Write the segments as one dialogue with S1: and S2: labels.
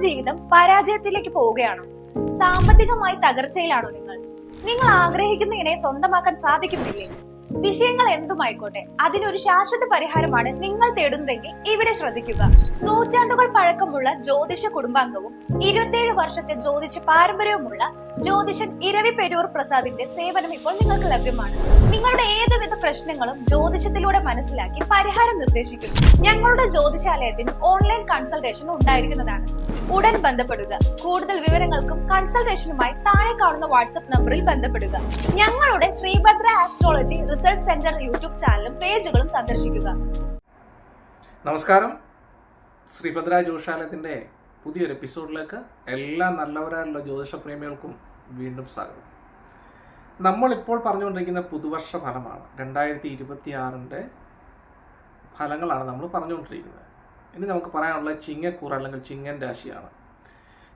S1: ജീവിതം പരാജയത്തിലേക്ക് പോവുകയാണോ? സാമ്പത്തികമായി തകർച്ചയിലാണോ നിങ്ങൾ? നിങ്ങൾ ആഗ്രഹിക്കുന്ന ഇണയെ സ്വന്തമാക്കാൻ സാധിക്കുന്നില്ലേ? വിഷയങ്ങൾ എന്തുമായിക്കോട്ടെ അതിനൊരു ശാശ്വത പരിഹാരമാണ് നിങ്ങൾ തേടുന്നതെങ്കിൽ ഇവിടെ ശ്രദ്ധിക്കുക. നൂറ്റാണ്ടുകൾ പഴക്കമുള്ള ജ്യോതിഷ കുടുംബാംഗവും ഇരുപത്തിയേഴ് വർഷത്തെ ജ്യോതിഷ പാരമ്പര്യവുമുള്ള ജ്യോതിഷൻ ഇരവി പെരൂർ പ്രസാദിന്റെ സേവനം ഇപ്പോൾ നിങ്ങൾക്ക് ലഭ്യമാണ്. നിങ്ങളുടെ ഏതുവിധ പ്രശ്നങ്ങളും ജ്യോതിഷത്തിലൂടെ മനസ്സിലാക്കി പരിഹാരം നിർദ്ദേശിക്കുന്നു. ഞങ്ങളുടെ ജ്യോതിഷാലയത്തിന് ഓൺലൈൻ കൺസൾട്ടേഷൻ ഉണ്ടായിരിക്കുന്നതാണ്. ഉടൻ ബന്ധപ്പെടുക. കൂടുതൽ വിവരങ്ങൾക്കും കൺസൾട്ടേഷനുമായി താഴെ കാണുന്ന വാട്സ്ആപ്പ് നമ്പറിൽ ബന്ധപ്പെടുക. ഞങ്ങളുടെ Sreebhadra astrology research centre YouTube ചാനലും പേജുകളും സന്ദർശിക്കുക.
S2: നമസ്കാരം. ശ്രീഭദ്ര ജ്യോതിഷാലയത്തിന്റെ പുതിയൊരു എപ്പിസോഡിലേക്ക് എല്ലാ നല്ലവരായുള്ള ജ്യോതിഷ പ്രേമികൾക്കും വീണ്ടും സ്വാഗതം. നമ്മളിപ്പോൾ പറഞ്ഞുകൊണ്ടിരിക്കുന്ന പുതുവർഷ ഫലമാണ്. രണ്ടായിരത്തി ഇരുപത്തി ആറിന്റെ ഫലങ്ങളാണ് നമ്മൾ പറഞ്ഞുകൊണ്ടിരിക്കുന്നത്. ഇനി നമുക്ക് പറയാനുള്ള ചിങ്ങക്കൂർ അല്ലെങ്കിൽ ചിങ്ങൻ രാശിയാണ്.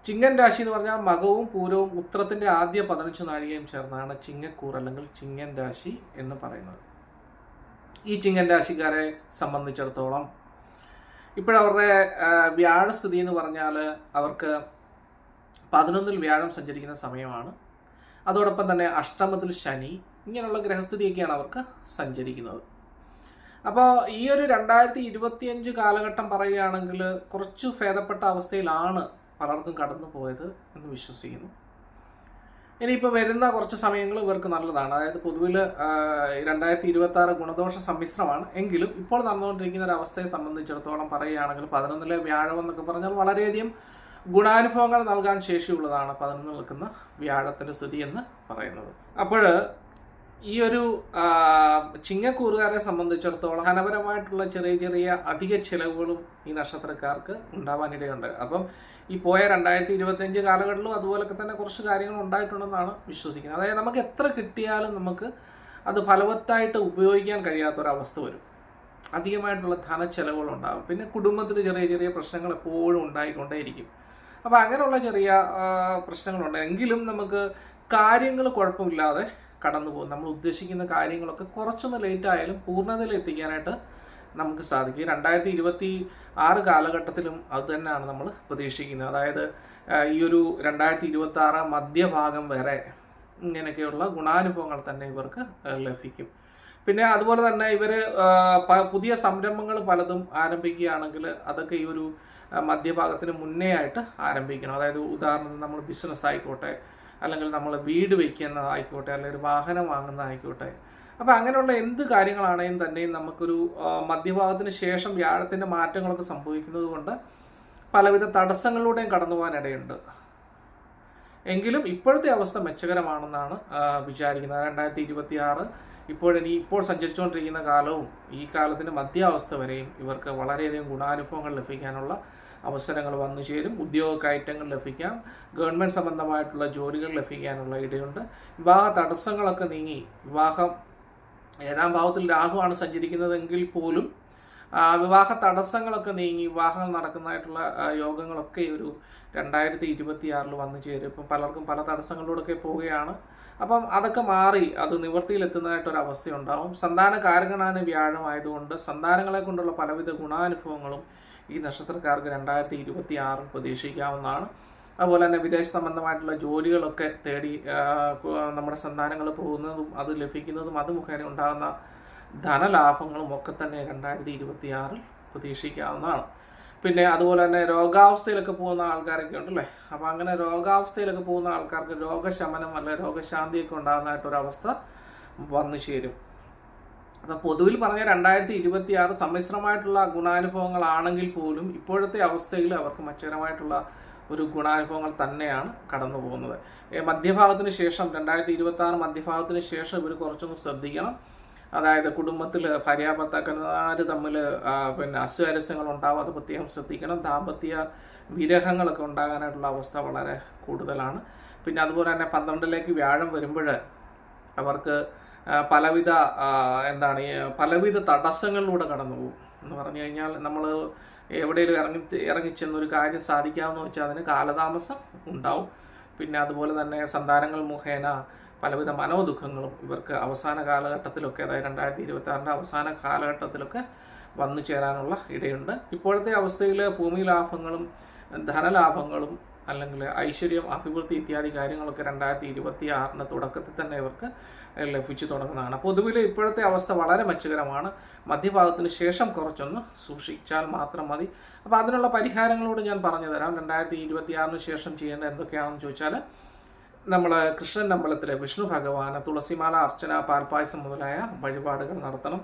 S2: ചിങ്ങൻ രാശി എന്ന് പറഞ്ഞാൽ മകവും പൂരവും ഉത്രത്തിന്റെ ആദ്യ പതിനഞ്ച് നാഴികയും ചേർന്നാണ് ചിങ്ങക്കൂർ അല്ലെങ്കിൽ ചിങ്ങൻ രാശി എന്ന് പറയുന്നത്. ഈ ചിങ്ങൻ രാശിക്കാരെ സംബന്ധിച്ചിടത്തോളം ഇപ്പോഴവരുടെ വ്യാഴസ്ഥിതി എന്ന് പറഞ്ഞാൽ അവർക്ക് പതിനൊന്നിൽ വ്യാഴം സഞ്ചരിക്കുന്ന സമയമാണ്. അതോടൊപ്പം തന്നെ അഷ്ടമത്തിൽ ശനി ഇങ്ങനെയുള്ള ഗ്രഹസ്ഥിതിയൊക്കെയാണ് അവർക്ക് സഞ്ചരിക്കുന്നത്. അപ്പോൾ ഈ ഒരു രണ്ടായിരത്തി ഇരുപത്തിയഞ്ച് കാലഘട്ടം പറയുകയാണെങ്കിൽ കുറച്ച് ഭേദപ്പെട്ട അവസ്ഥയിലാണ് പലർക്കും കടന്നു പോയത് എന്ന് വിശ്വസിക്കുന്നു. ഇനിയിപ്പോൾ വരുന്ന കുറച്ച് സമയങ്ങൾ ഇവർക്ക് നല്ലതാണ്. അതായത് പൊതുവിൽ രണ്ടായിരത്തി ഇരുപത്തി ആറ് ഗുണദോഷ സമ്മിശ്രമാണ്. എങ്കിലും ഇപ്പോൾ നടന്നുകൊണ്ടിരിക്കുന്ന ഒരു അവസ്ഥയെ സംബന്ധിച്ചിടത്തോളം പറയുകയാണെങ്കിൽ പതിനൊന്നിലെ വ്യാഴം എന്നൊക്കെ പറഞ്ഞാൽ വളരെയധികം ഗുണാനുഭവങ്ങൾ നൽകാൻ ശേഷിയുള്ളതാണ് പതിനൊന്ന് നിൽക്കുന്ന വ്യാഴത്തിന്റെ സ്ഥിതി എന്ന് പറയുന്നത്. അപ്പോൾ ഈ ഒരു ചിങ്ങക്കൂറുകാരെ സംബന്ധിച്ചിടത്തോളം ധനപരമായിട്ടുള്ള ചെറിയ ചെറിയ അധിക ചിലവുകളും ഈ നക്ഷത്രക്കാർക്ക് ഉണ്ടാവാനിടയുണ്ട്. അപ്പം ഈ പോയ രണ്ടായിരത്തി ഇരുപത്തിയഞ്ച് കാലഘട്ടത്തിലും അതുപോലൊക്കെ തന്നെ കുറച്ച് കാര്യങ്ങൾ ഉണ്ടായിട്ടുണ്ടെന്നാണ് വിശ്വസിക്കുന്നത്. അതായത് നമുക്ക് എത്ര കിട്ടിയാലും നമുക്ക് അത് ഫലവത്തായിട്ട് ഉപയോഗിക്കാൻ കഴിയാത്തൊരവസ്ഥ വരും. അധികമായിട്ടുള്ള ധന ഉണ്ടാകും പിന്നെ കുടുംബത്തിൽ ചെറിയ ചെറിയ പ്രശ്നങ്ങൾ എപ്പോഴും ഉണ്ടായിക്കൊണ്ടേയിരിക്കും. അപ്പോൾ അങ്ങനെയുള്ള ചെറിയ പ്രശ്നങ്ങളുണ്ട്. എങ്കിലും നമുക്ക് കാര്യങ്ങൾ കുഴപ്പമില്ലാതെ കടന്നു പോകും. നമ്മൾ ഉദ്ദേശിക്കുന്ന കാര്യങ്ങളൊക്കെ കുറച്ചൊന്ന് ലേറ്റ് ആയാലും പൂർണതയിൽ എത്തിക്കാനായിട്ട് നമുക്ക് സാധിക്കും. രണ്ടായിരത്തി ഇരുപത്തി ആറ് കാലഘട്ടത്തിലും അത് തന്നെയാണ് നമ്മൾ പ്രതീക്ഷിക്കുന്നത്. അതായത് ഈ ഒരു രണ്ടായിരത്തി ഇരുപത്തി ആറ് മധ്യഭാഗം വരെ ഇങ്ങനെയൊക്കെയുള്ള ഗുണാനുഭവങ്ങൾ തന്നെ ഇവർക്ക് ലഭിക്കും. പിന്നെ അതുപോലെ തന്നെ ഇവർ പുതിയ സംരംഭങ്ങൾ പലതും ആരംഭിക്കുകയാണെങ്കിൽ അതൊക്കെ ഈ ഒരു മധ്യഭാഗത്തിന് മുന്നേ ആയിട്ട് ആരംഭിക്കണം. അതായത് ഉദാഹരണത്തിന് നമ്മൾ ബിസിനസ് ആയിക്കോട്ടെ അല്ലെങ്കിൽ നമ്മൾ വീട് വയ്ക്കുന്നതായിക്കോട്ടെ അല്ലെങ്കിൽ ഒരു വാഹനം വാങ്ങുന്നതായിക്കോട്ടെ. അപ്പോൾ അങ്ങനെയുള്ള എന്ത് കാര്യങ്ങളാണെങ്കിലും തന്നെയും നമുക്കൊരു മധ്യഭാഗത്തിന് ശേഷം വ്യാഴത്തിന്റെ മാറ്റങ്ങളൊക്കെ സംഭവിക്കുന്നത് കൊണ്ട് പലവിധ തടസ്സങ്ങളിലൂടെയും കടന്നു പോകാനിടയുണ്ട് എങ്കിലും ഇപ്പോഴത്തെ അവസ്ഥ മെച്ചകരമാണെന്നാണ് വിചാരിക്കുന്നത്. രണ്ടായിരത്തി ഇരുപത്തി ആറ് ഇപ്പോഴിനി ഇപ്പോൾ സഞ്ചരിച്ചുകൊണ്ടിരിക്കുന്ന കാലവും ഈ കാലത്തിന്റെ മധ്യാവസ്ഥ വരെയും ഇവർക്ക് വളരെയധികം ഗുണാനുഭവങ്ങൾ ലഭിക്കാനുള്ള അവസരങ്ങൾ വന്നു ചേരും. ഉദ്യോഗ കയറ്റങ്ങൾ ലഭിക്കാം. ഗവൺമെന്റ് സംബന്ധമായിട്ടുള്ള ജോലികൾ ലഭിക്കാനുള്ള ഇടയുണ്ട്. വിവാഹ തടസ്സങ്ങളൊക്കെ നീങ്ങി. വിവാഹം ഏഴാം ഭാവത്തിൽ രാഹുവാണ് സഞ്ചരിക്കുന്നതെങ്കിൽ പോലും വിവാഹ തടസ്സങ്ങളൊക്കെ നീങ്ങി. വിവാഹങ്ങൾ നടക്കുന്നതായിട്ടുള്ള യോഗങ്ങളൊക്കെ ഒരു രണ്ടായിരത്തി ഇരുപത്തി ആറിൽ വന്നു ചേരും. ഇപ്പം പലർക്കും പല തടസ്സങ്ങളിലൂടെയൊക്കെ പോവുകയാണ്. അപ്പം അതൊക്കെ മാറി അത് നിവൃത്തിയിലെത്തുന്നതായിട്ടൊരവസ്ഥയുണ്ടാവും. സന്താന കാരകനാണ് വ്യാഴമായതുകൊണ്ട് സന്താനങ്ങളെ കൊണ്ടുള്ള പലവിധ ഗുണാനുഭവങ്ങളും ഈ നക്ഷത്രക്കാർക്ക് രണ്ടായിരത്തി ഇരുപത്തി ആറിൽ പ്രതീക്ഷിക്കാവുന്നതാണ്. അതുപോലെ തന്നെ വിദേശ സംബന്ധമായിട്ടുള്ള ജോലികളൊക്കെ തേടി നമ്മുടെ സന്താനങ്ങൾ പോകുന്നതും അത് ലഭിക്കുന്നതും അത് മുഖേന ഉണ്ടാകുന്ന ധനലാഭങ്ങളും ഒക്കെ തന്നെ രണ്ടായിരത്തി ഇരുപത്തി ആറിൽ പ്രതീക്ഷിക്കാവുന്നതാണ്. പിന്നെ അതുപോലെ തന്നെ രോഗാവസ്ഥയിലൊക്കെ പോകുന്ന ആൾക്കാരൊക്കെ ഉണ്ടല്ലേ? അപ്പോൾ അങ്ങനെ രോഗാവസ്ഥയിലൊക്കെ പോകുന്ന ആൾക്കാർക്ക് രോഗശമനം അല്ലെ രോഗശാന്തിയൊക്കെ ഉണ്ടാകുന്നതായിട്ടൊരവസ്ഥ വന്നു ചേരും അപ്പം പൊതുവിൽ പറഞ്ഞ രണ്ടായിരത്തി ഇരുപത്തി ആറ് സമ്മിശ്രമായിട്ടുള്ള ഗുണാനുഭവങ്ങളാണെങ്കിൽ പോലും ഇപ്പോഴത്തെ അവസ്ഥയിൽ അവർക്ക് മച്ചകരമായിട്ടുള്ള ഒരു ഗുണാനുഭവങ്ങൾ തന്നെയാണ് കടന്നു പോകുന്നത്. മധ്യഭാഗത്തിന് ശേഷം രണ്ടായിരത്തി ഇരുപത്തി ആറ് മധ്യഭാഗത്തിന് ശേഷം ഇവർ കുറച്ചൊന്ന് ശ്രദ്ധിക്കണം. അതായത് കുടുംബത്തിൽ ഭാര്യാഭർത്താക്കന്മാർ തമ്മിൽ പിന്നെ അസ്വാരസ്യങ്ങൾ ഉണ്ടാവാതെ പ്രത്യേകം ശ്രദ്ധിക്കണം. ദാമ്പത്യ വിരഹങ്ങളൊക്കെ ഉണ്ടാകാനായിട്ടുള്ള അവസ്ഥ വളരെ കൂടുതലാണ്. പിന്നെ അതുപോലെ തന്നെ പന്ത്രണ്ടിലേക്ക് വ്യാഴം വരുമ്പോൾ അവർക്ക് പലവിധ എന്താണ് പലവിധ തടസ്സങ്ങളിലൂടെ കടന്നു പോകും. എന്ന് പറഞ്ഞു കഴിഞ്ഞാൽ നമ്മൾ എവിടെയെങ്കിലും ഇറങ്ങി ഇറങ്ങിച്ചെന്നൊരു കാര്യം സാധിക്കാമെന്ന് വെച്ചാൽ അതിന് കാലതാമസം ഉണ്ടാവും. പിന്നെ അതുപോലെ തന്നെ സന്താനങ്ങൾ മുഖേന പലവിധ മനോദുഃഖങ്ങളും ഇവർക്ക് അവസാന കാലഘട്ടത്തിലൊക്കെ അതായത് രണ്ടായിരത്തി ഇരുപത്തി ആറിന്റെ അവസാന കാലഘട്ടത്തിലൊക്കെ വന്നു ചേരാനുള്ള ഇടയുണ്ട്. ഇപ്പോഴത്തെ അവസ്ഥയിൽ ഭൂമി ലാഭങ്ങളും ധനലാഭങ്ങളും അല്ലെങ്കിൽ ഐശ്വര്യം അഭിവൃദ്ധി ഇത്യാദി കാര്യങ്ങളൊക്കെ രണ്ടായിരത്തി ഇരുപത്തി ആറിന്റെ തുടക്കത്തിൽ തന്നെ ഇവർക്ക് ലഭിച്ചു തുടങ്ങുന്നതാണ്. പൊതുവിൽ ഇപ്പോഴത്തെ അവസ്ഥ വളരെ മെച്ചകരമാണ്. മധ്യഭാഗത്തിന് ശേഷം കുറച്ചൊന്ന് സൂക്ഷിച്ചാൽ മാത്രം മതി. അപ്പോൾ അതിനുള്ള പരിഹാരങ്ങളോട് ഞാൻ പറഞ്ഞു തരാം. രണ്ടായിരത്തി ഇരുപത്തി ആറിന് ശേഷം ചെയ്യേണ്ട എന്തൊക്കെയാണെന്ന് ചോദിച്ചാൽ നമ്മൾ കൃഷ്ണൻ അമ്പലത്തിലെ വിഷ്ണു ഭഗവാന് തുളസിമാല അർച്ചന പാൽപ്പായസം മുതലായ വഴിപാടുകൾ നടത്തണം.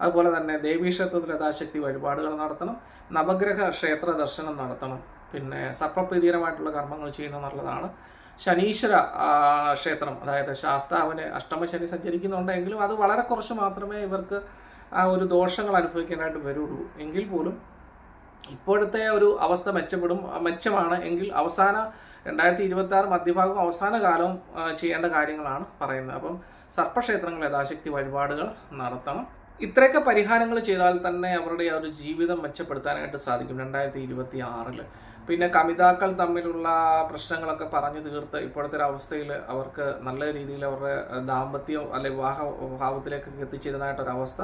S2: അതുപോലെ തന്നെ ദേവീക്ഷേത്രത്തിൽ യഥാശക്തി വഴിപാടുകൾ നടത്തണം. നവഗ്രഹ ക്ഷേത്ര ദർശനം നടത്തണം. പിന്നെ സർപ്പപ്രീതികരമായിട്ടുള്ള കർമ്മങ്ങൾ ചെയ്യുന്നത് നല്ലതാണ്. ശനീശ്വര ക്ഷേത്രം അതായത് ശാസ്താവിന് അഷ്ടമശനി സഞ്ചരിക്കുന്നുണ്ടെങ്കിലും അത് വളരെ കുറച്ച് മാത്രമേ ഇവർക്ക് ആ ഒരു ദോഷങ്ങൾ അനുഭവിക്കാനായിട്ട് വരുള്ളൂ. എങ്കിൽ പോലും ഇപ്പോഴത്തെ ഒരു അവസ്ഥ മെച്ചപ്പെടും മെച്ചമാണ്. എങ്കിൽ അവസാന രണ്ടായിരത്തി ഇരുപത്തി ആറ് മധ്യഭാഗം അവസാന കാലവും ചെയ്യേണ്ട കാര്യങ്ങളാണ് പറയുന്നത്. അപ്പം സർപ്പക്ഷേത്രങ്ങൾ യഥാശക്തി വഴിപാടുകൾ നടത്തണം. ഇത്രയൊക്കെ പരിഹാരങ്ങൾ ചെയ്താൽ തന്നെ അവരുടെ ആ ഒരു ജീവിതം മെച്ചപ്പെടുത്താനായിട്ട് സാധിക്കും രണ്ടായിരത്തി ഇരുപത്തി ആറിൽ പിന്നെ കമിതാക്കൾ തമ്മിലുള്ള പ്രശ്നങ്ങളൊക്കെ പറഞ്ഞു തീർത്ത് ഇപ്പോഴത്തെ ഒരു അവസ്ഥയിൽ അവർക്ക് നല്ല രീതിയിൽ അവരുടെ ദാമ്പത്യം അല്ലെ വിവാഹ ഭാവത്തിലേക്കൊക്കെ എത്തിച്ചേരുന്നതായിട്ടൊരവസ്ഥ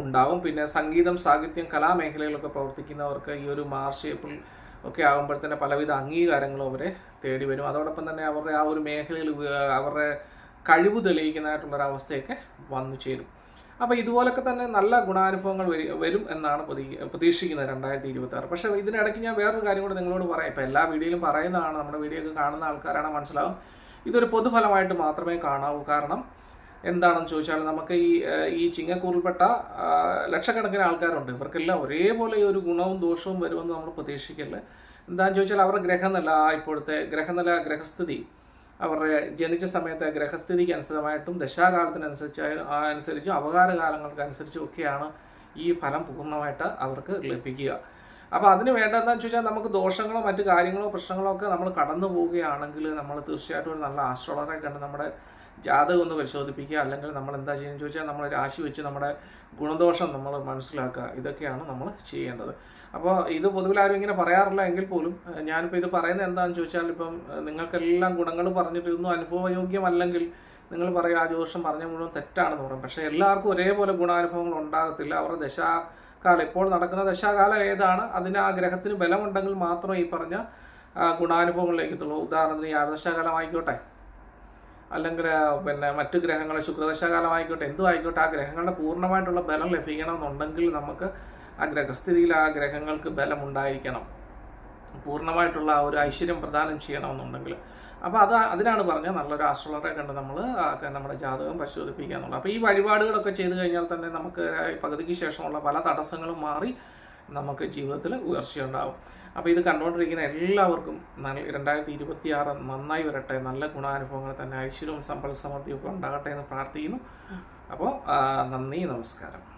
S2: ഉണ്ടാവും. പിന്നെ സംഗീതം സാഹിത്യം കലാമേഖലയിലൊക്കെ പ്രവർത്തിക്കുന്നവർക്ക് ഈ ഒരു മാർച്ച് ഏപ്രിൽ ഒക്കെ ആകുമ്പോഴത്തേന് പലവിധ അംഗീകാരങ്ങളും അവരെ തേടി വരും. അതോടൊപ്പം തന്നെ അവരുടെ ആ ഒരു മേഖലയിൽ അവരുടെ കഴിവ് തെളിയിക്കുന്നതായിട്ടുള്ളൊരവസ്ഥയൊക്കെ വന്നു ചേരും. അപ്പോൾ ഇതുപോലൊക്കെ തന്നെ നല്ല ഗുണാനുഭവങ്ങൾ വരി- എന്നാണ് പ്രതീ- പ്രതീക്ഷിക്കുന്നത് രണ്ടായിരത്തി ഇരുപത്തി ആറ് പക്ഷേ ഇതിനിടയ്ക്ക് ഞാൻ വേറൊരു കാര്യം കൂടെ നിങ്ങളോട് പറയാം. ഇപ്പോൾ എല്ലാ വീഡിയോയിലും പറയുന്നതാണ് നമ്മുടെ വീഡിയോ ഒക്കെ കാണുന്ന ആൾക്കാരാണ് മനസ്സിലാവും. ഇതൊരു പൊതുഫലമായിട്ട് മാത്രമേ കാണാവൂ. കാരണം എന്താണെന്ന് ചോദിച്ചാൽ നമുക്ക് ഈ ഈ ചിങ്ങക്കൂറിൽപ്പെട്ട ലക്ഷക്കണക്കിന് ആൾക്കാരുണ്ട്. ഇവർക്കെല്ലാം ഒരേപോലെ ഈ ഒരു ഗുണവും ദോഷവും വരുമെന്ന് നമ്മൾ പ്രതീക്ഷിക്കല്ലേ? എന്താണെന്ന് ചോദിച്ചാൽ അവരുടെ ഗ്രഹനില ഇപ്പോഴത്തെ ഗ്രഹനില ഗ്രഹസ്ഥിതി അവരുടെ ജനിച്ച സമയത്തെ ഗ്രഹസ്ഥിതിക്ക് അനുസൃതമായിട്ടും ദശാകാലത്തിനനുസരിച്ച് അനുസരിച്ചും അപകാരകാലങ്ങൾക്ക് അനുസരിച്ചും ഒക്കെയാണ് ഈ ഫലം പൂർണമായിട്ട് അവർക്ക് ലഭിക്കുക. അപ്പോൾ അതിന് വേണ്ടതെന്ന് ചോദിച്ചാൽ നമുക്ക് ദോഷങ്ങളോ മറ്റു കാര്യങ്ങളോ പ്രശ്നങ്ങളോ ഒക്കെ നമ്മൾ കടന്നു പോവുകയാണെങ്കിൽ നമ്മൾ തീർച്ചയായിട്ടും ഒരു നല്ല ആസ്ട്രോളറെ കണ്ട് നമ്മുടെ ജാതകം ഒന്ന് പരിശോധിപ്പിക്കുക. അല്ലെങ്കിൽ നമ്മൾ എന്താ ചെയ്യുന്നത് ചോദിച്ചാൽ നമ്മൾ രാശി വെച്ച് നമ്മുടെ ഗുണദോഷം നമ്മൾ മനസ്സിലാക്കുക. ഇതൊക്കെയാണ് നമ്മൾ ചെയ്യേണ്ടത്. അപ്പോൾ ഇത് പൊതുവിൽ ആരും ഇങ്ങനെ പറയാറില്ല എങ്കിൽ പോലും ഞാനിപ്പോൾ ഇത് പറയുന്നത് എന്താണെന്ന് ചോദിച്ചാൽ ഇപ്പം നിങ്ങൾക്കെല്ലാം ഗുണങ്ങൾ പറഞ്ഞിട്ട് ഇതൊന്നും അനുഭവയോഗ്യമല്ലെങ്കിൽ നിങ്ങൾ പറയും ആ ജ്യോതിഷം പറഞ്ഞ മുഴുവൻ തെറ്റാണെന്ന് പറയും. പക്ഷേ എല്ലാവർക്കും ഒരേപോലെ ഗുണാനുഭവങ്ങൾ ഉണ്ടാകത്തില്ല. അവരുടെ ദശാകാലം ഇപ്പോൾ നടക്കുന്ന ദശാകാലം ഏതാണ്? അതിന് ആ ഗ്രഹത്തിന് ബലമുണ്ടെങ്കിൽ മാത്രമേ ഈ പറഞ്ഞ ഗുണാനുഭവങ്ങളിലേക്ക് എത്തുള്ളൂ ഉദാഹരണത്തിന് ഈ ആദശാകാലം ആയിക്കോട്ടെ. അല്ലെങ്കിൽ പിന്നെ മറ്റു ഗ്രഹങ്ങൾ ശുക്രദശകാലമായിക്കോട്ടെ എന്തു ആയിക്കോട്ടെ ആ ഗ്രഹങ്ങളുടെ പൂർണമായിട്ടുള്ള ബലം ലഭിക്കണമെന്നുണ്ടെങ്കിൽ നമുക്ക് ആ ഗ്രഹസ്ഥിതിയിൽ ആ ഗ്രഹങ്ങൾക്ക് ബലമുണ്ടായിരിക്കണം. പൂർണമായിട്ടുള്ള ഒരു ഐശ്വര്യം പ്രദാനം ചെയ്യണമെന്നുണ്ടെങ്കിൽ. അപ്പോൾ അത് അതിനാണ് പറഞ്ഞത് നല്ലൊരു ആസ്ട്രോളറെ കണ്ട് നമ്മൾ നമ്മുടെ ജാതകം പരിശോധിപ്പിക്കുക എന്നുള്ളത് അപ്പോൾ ഈ വഴിപാടുകളൊക്കെ ചെയ്തു കഴിഞ്ഞാൽ തന്നെ നമുക്ക് പകുതിക്ക് ശേഷമുള്ള പല തടസ്സങ്ങളും മാറി നമുക്ക് ജീവിതത്തിൽ ഉയർച്ചയുണ്ടാവും. അപ്പോൾ ഇത് കണ്ടുകൊണ്ടിരിക്കുന്ന എല്ലാവർക്കും നല്ല രണ്ടായിരത്തി ഇരുപത്തി ആറ് നന്നായി വരട്ടെ നല്ല ഗുണാനുഭവങ്ങൾ തന്നെ ഐശ്വര്യവും സമ്പൽ സമൃദ്ധിയും ഒക്കെ ഉണ്ടാകട്ടെ എന്ന് പ്രാർത്ഥിക്കുന്നു. അപ്പോൾ നന്ദി നമസ്കാരം.